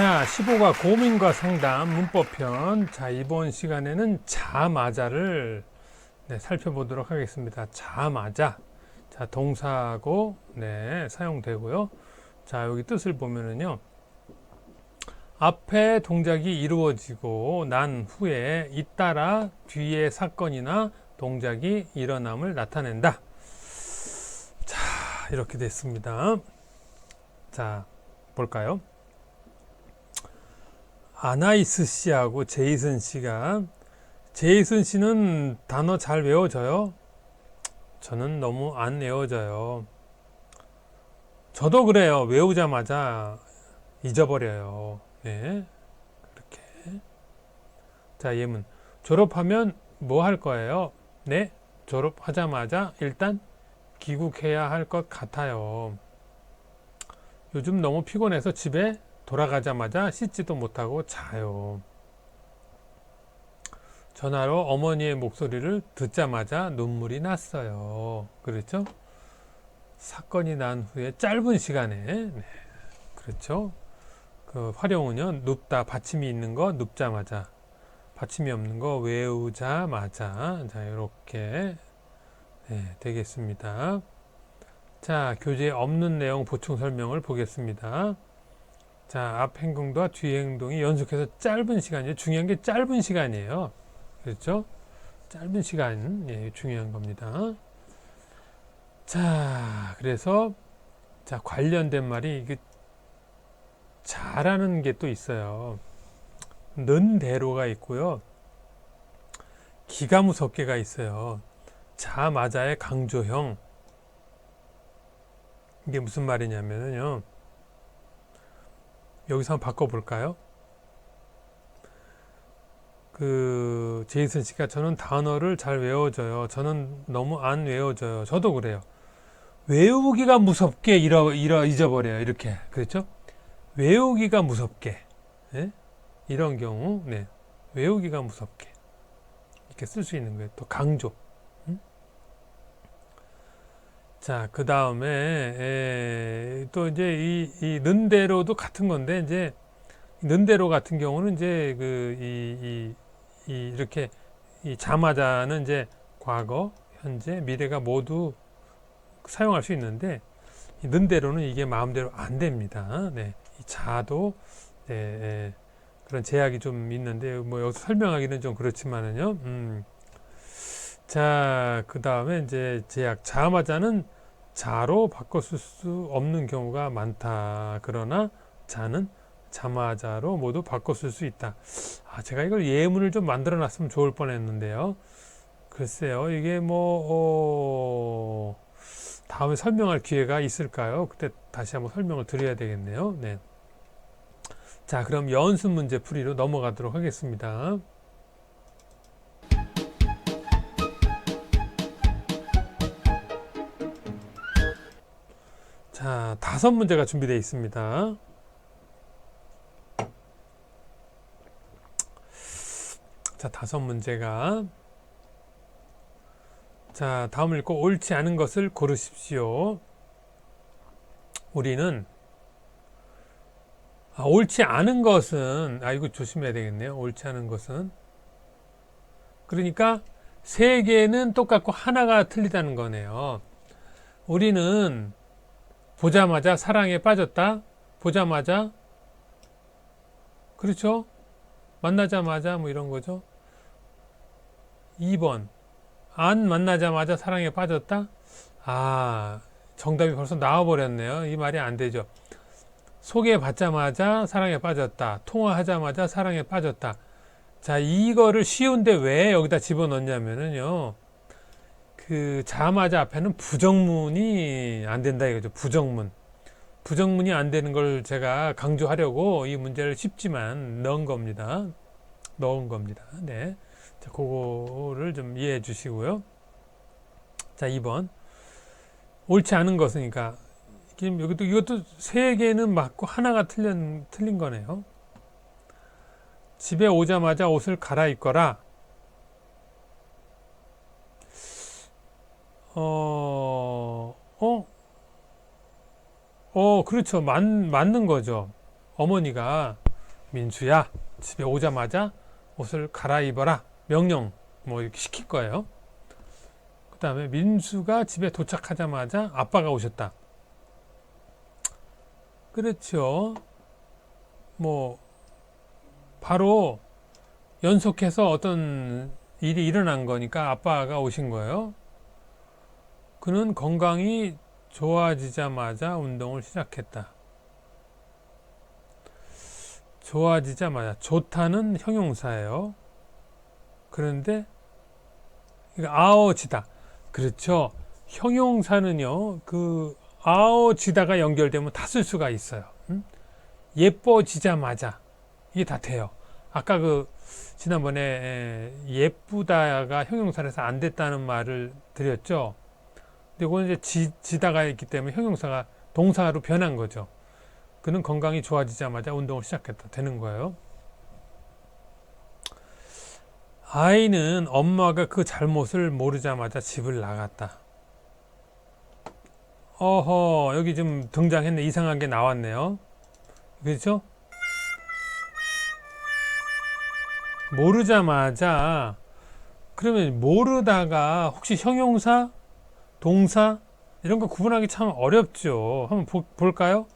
자, 15과 고민과 상담 문법편. 자, 이번 시간에는 자마자를 네, 살펴보도록 하겠습니다. 자마자. 자, 동사고 네, 사용되고요. 자, 여기 뜻을 보면은요. 앞에 동작이 이루어지고 난 후에 잇따라 뒤에 사건이나 동작이 일어남을 나타낸다. 자, 이렇게 됐습니다. 자, 볼까요? 아나이스 씨하고 제이슨 씨가 제이슨 씨는 단어 잘 외워져요? 저는 너무 안 외워져요. 저도 그래요. 외우자마자 잊어버려요. 예. 그렇게. 자, 예문. 졸업하면 뭐 할 거예요? 네. 졸업하자마자 일단 귀국해야 할 것 같아요. 요즘 너무 피곤해서 집에 돌아가자마자 씻지도 못하고 자요. 전화로 어머니의 목소리를 듣자마자 눈물이 났어요. 그렇죠? 사건이 난 후에 짧은 시간에, 네. 그렇죠? 그 활용은요, 눕다, 받침이 있는 거 눕자마자, 받침이 없는 거 외우자마자, 자, 이렇게, 네, 되겠습니다. 자, 교재에 없는 내용 보충 설명을 보겠습니다. 자, 앞 행동과 뒤 행동이 연속해서 짧은 시간이에요. 중요한 게 짧은 시간이에요. 그렇죠? 짧은 시간, 예, 중요한 겁니다. 자, 그래서, 자, 관련된 말이, 이게, 잘하는 게 또 있어요. 는 대로가 있고요. 기가 무섭게가 있어요. 자, 맞아의 강조형. 이게 무슨 말이냐면요. 여기서 한번 바꿔볼까요? 그 제이슨 씨가 저는 단어를 잘 외워져요. 저는 너무 안 외워져요. 저도 그래요. 외우기가 무섭게 잃어, 잃어 잊어버려요. 이렇게 그렇죠? 외우기가 무섭게 예? 이런 경우 네 외우기가 무섭게 이렇게 쓸 수 있는 거예요. 또 강조. 음? 자, 그 다음에 또 이제 이, 이 는대로도 같은 건데 이제 는대로 같은 경우는 이제 그이 이 이, 이렇게 이 자마자는 이제 과거, 현재, 미래가 모두 사용할 수 있는데 이 는대로는 이게 마음대로 안 됩니다. 네, 이 자도 네, 예, 그런 제약이 좀 있는데 뭐 여기서 설명하기는 좀 그렇지만은요. 음. 자, 그 다음에 이제 제약 자마자는 자로 쓸수 없는 경우가 많다. 그러나 자는 자마자로 모두 쓸수 있다. 아, 제가 이걸 예문을 좀 만들어 놨으면 좋을 뻔 했는데요. 글쎄요, 이게 뭐, 어, 다음에 설명할 기회가 있을까요? 그때 다시 한번 설명을 드려야 되겠네요. 네. 자, 그럼 연습 문제 풀이로 넘어가도록 하겠습니다. 자, 다섯 문제가 준비되어 있습니다. 자, 다섯 문제가 자, 다음 읽고 옳지 않은 것을 고르십시오. 우리는 아, 옳지 않은 것은 아 이거 조심해야 되겠네요. 옳지 않은 것은 그러니까 세 개는 똑같고 하나가 틀리다는 거네요. 우리는 보자마자 사랑에 빠졌다. 보자마자 그렇죠? 만나자마자 뭐 이런 거죠. 2번 안 만나자마자 사랑에 빠졌다. 아 정답이 벌써 나와버렸네요. 이 말이 안 되죠. 소개받자마자 사랑에 빠졌다. 통화하자마자 사랑에 빠졌다. 자, 이거를 쉬운데 왜 여기다 집어넣냐면은요. 그 자마자 앞에는 부정문이 안 된다 이거죠. 부정문. 부정문이 안 되는 걸 제가 강조하려고 이 문제를 쉽지만 넣은 겁니다. 넣은 겁니다. 네. 자, 그거를 좀 이해해 주시고요. 자, 2번. 옳지 않은 것이니까 지금 여기도 이것도 세 개는 맞고 하나가 틀린 틀린 거네요. 집에 오자마자 옷을 갈아입거라. 어, 어, 어, 그렇죠. 맞, 맞는 거죠. 어머니가 민수야 집에 오자마자 옷을 갈아입어라 명령 뭐 이렇게 시킬 거예요. 그 다음에 민수가 집에 도착하자마자 아빠가 오셨다. 그렇죠. 뭐 바로 연속해서 어떤 일이 일어난 거니까 아빠가 오신 거예요. 그는 건강이 좋아지자마자 운동을 시작했다. 좋아지자마자 좋다는 형용사예요. 그런데 아어지다. 그렇죠. 형용사는요. 그 아어지다가 연결되면 다 쓸 수가 있어요. 음? 예뻐지자마자 이게 다 돼요. 아까 그 지난번에 에, 예쁘다가 형용사에서 안 됐다는 말을 드렸죠. 근데 이거는 이제 지, 지다가 있기 때문에 형용사가 동사로 변한 거죠. 그는 건강이 좋아지자마자 운동을 시작했다. 되는 거예요. 아이는 엄마가 그 잘못을 모르자마자 집을 나갔다. 어허, 여기 좀 등장했네. 이상한 게 나왔네요. 그렇죠? 모르자마자 그러면 모르다가 혹시 형용사, 동사? 이런 거 구분하기 참 어렵죠. 한번 보, 볼까요?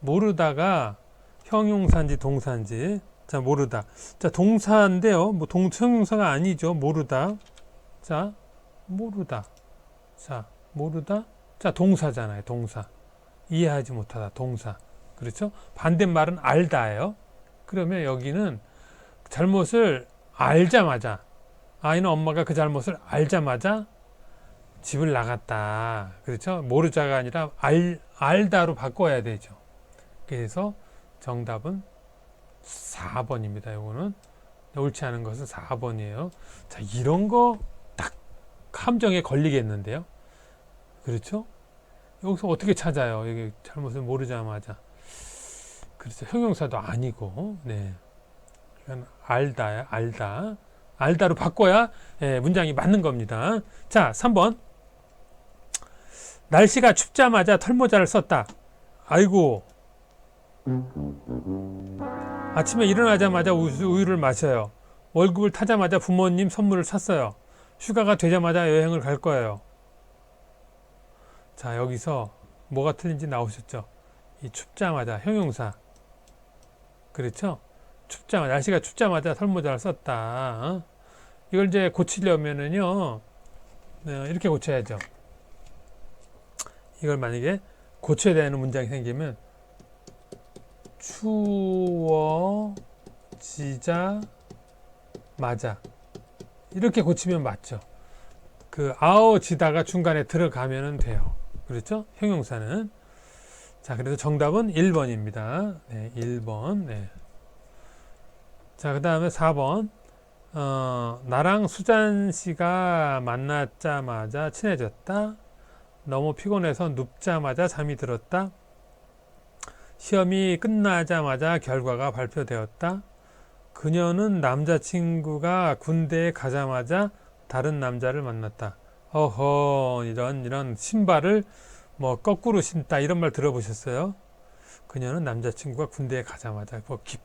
모르다가 형용사인지 동사인지. 자 모르다. 자 동사인데요. 뭐 동, 형용사가 아니죠. 모르다. 자 모르다. 자 모르다. 자 동사잖아요. 동사. 이해하지 못하다. 동사. 그렇죠? 반대말은 알다예요. 그러면 여기는 잘못을 알자마자 아이는 엄마가 그 잘못을 알자마자 집을 나갔다 그렇죠 모르자가 아니라 알, 알다로 바꿔야 되죠 그래서 정답은 4번입니다. 이거는 옳지 않은 것은 4번이에요. 자, 이런 거 딱 함정에 걸리겠는데요. 그렇죠? 여기서 어떻게 찾아요? 이게 잘못을 모르자마자. 그렇죠. 형용사도 아니고, 네. 이건 알다야, 알다. 알다로 바꿔야 예, 문장이 맞는 겁니다. 자, 3번. 날씨가 춥자마자 털모자를 썼다. 아이고, 아침에 일어나자마자 우유, 를 마셔요. 월급을 타자마자 부모님 선물을 샀어요. 휴가가 되자마자 여행을 갈 거예요. 자, 여기서 뭐가 틀린지 나오셨죠? 이 춥자마자 형용사. 그렇죠? 춥자마자 날씨가 춥자마자 털모자를 썼다. 어? 이걸 이제 고치려면은요. 어, 이렇게 고쳐야죠. 이걸 만약에 고쳐야 되는 문장이 생기면 추워지자 마자 이렇게 고치면 맞죠. 그 아어지다가 중간에 들어가면 돼요. 그렇죠? 형용사는 자 그래서 정답은 1번입니다. 네, 1번. 네. 자, 그 다음에 4번. 어, 나랑 수잔 씨가 만났자마자 친해졌다. 너무 피곤해서 눕자마자 잠이 들었다. 시험이 끝나자마자 결과가 발표되었다. 그녀는 남자친구가 군대에 가자마자 다른 남자를 만났다. 어허, 이런, 이런 신발을 뭐 거꾸로 신다. 이런 말 들어보셨어요? 그녀는 남자친구가 군대에 가자마자, 뭐, 기,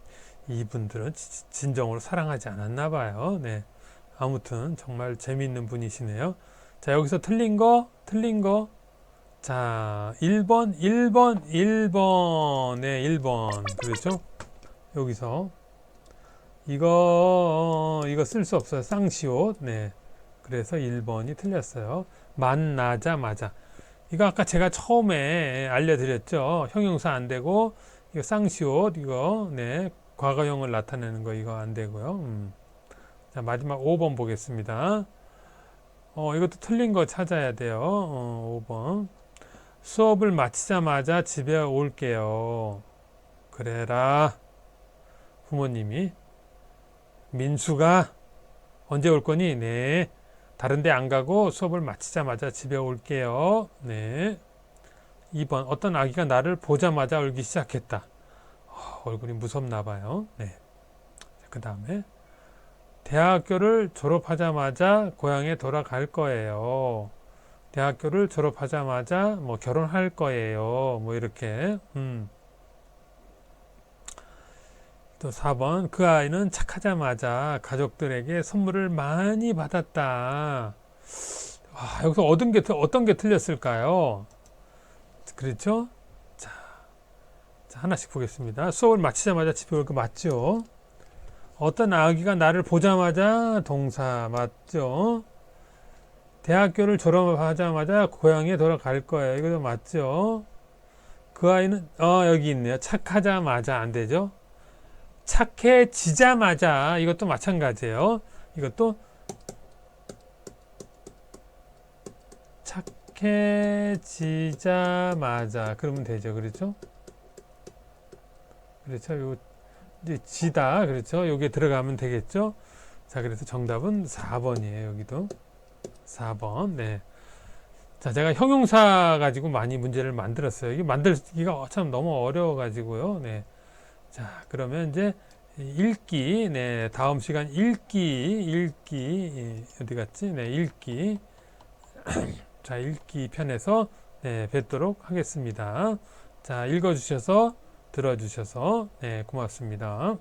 이분들은 진정으로 사랑하지 않았나 봐요. 네. 아무튼 정말 재미있는 분이시네요. 자, 여기서 틀린 거, 틀린 거, 자, 1번, 1번, 1번. 네, 1번. 그렇죠? 여기서. 이거, 이거 쓸 수 없어요. 쌍시옷. 네. 그래서 1번이 틀렸어요. 만나자마자. 이거 아까 제가 처음에 알려드렸죠. 형용사 안 되고, 이거 쌍시옷, 이거, 네. 과거형을 나타내는 거 이거 안 되고요. 음. 자, 마지막 5번 보겠습니다. 어, 이것도 틀린 거 찾아야 돼요. 어, 5번. 수업을 마치자마자 집에 올게요. 그래라. 부모님이. 민수가 언제 올 거니? 네. 다른데 안 가고 수업을 마치자마자 집에 올게요. 네. 2번. 어떤 아기가 나를 보자마자 울기 시작했다. 어, 얼굴이 무섭나 봐요. 네. 그 다음에. 대학교를 졸업하자마자 고향에 돌아갈 거예요. 대학교를 졸업하자마자 뭐 결혼할 거예요. 뭐 이렇게. 음. 또 4번 그 아이는 착하자마자 가족들에게 선물을 많이 받았다. 아, 여기서 얻은 게 어떤 게 틀렸을까요? 그렇죠? 자, 자, 하나씩 보겠습니다. 수업을 마치자마자 집에 올 거 맞죠? 어떤 아기가 나를 보자마자 동사 맞죠? 대학교를 졸업하자마자 고향에 돌아갈 거예요. 이것도 맞죠? 그 아이는 어 여기 있네요. 착하자마자 안 되죠? 착해지자마자 이것도 마찬가지예요. 이것도 착해지자마자 그러면 되죠. 그렇죠? 그렇죠. 요 이제 지다 그렇죠. 여기에 들어가면 되겠죠. 자, 그래서 정답은 4번이에요. 여기도 4번. 네. 자, 제가 형용사 가지고 많이 문제를 만들었어요. 이게 만들기가 참 너무 어려워 가지고요. 네. 자, 그러면 이제 읽기. 네. 다음 시간 읽기, 읽기. 예, 어디 갔지? 네, 읽기. 자, 읽기 편에서 네, 뵙도록 하겠습니다. 자, 읽어 주셔서 들어 주셔서 네, 고맙습니다.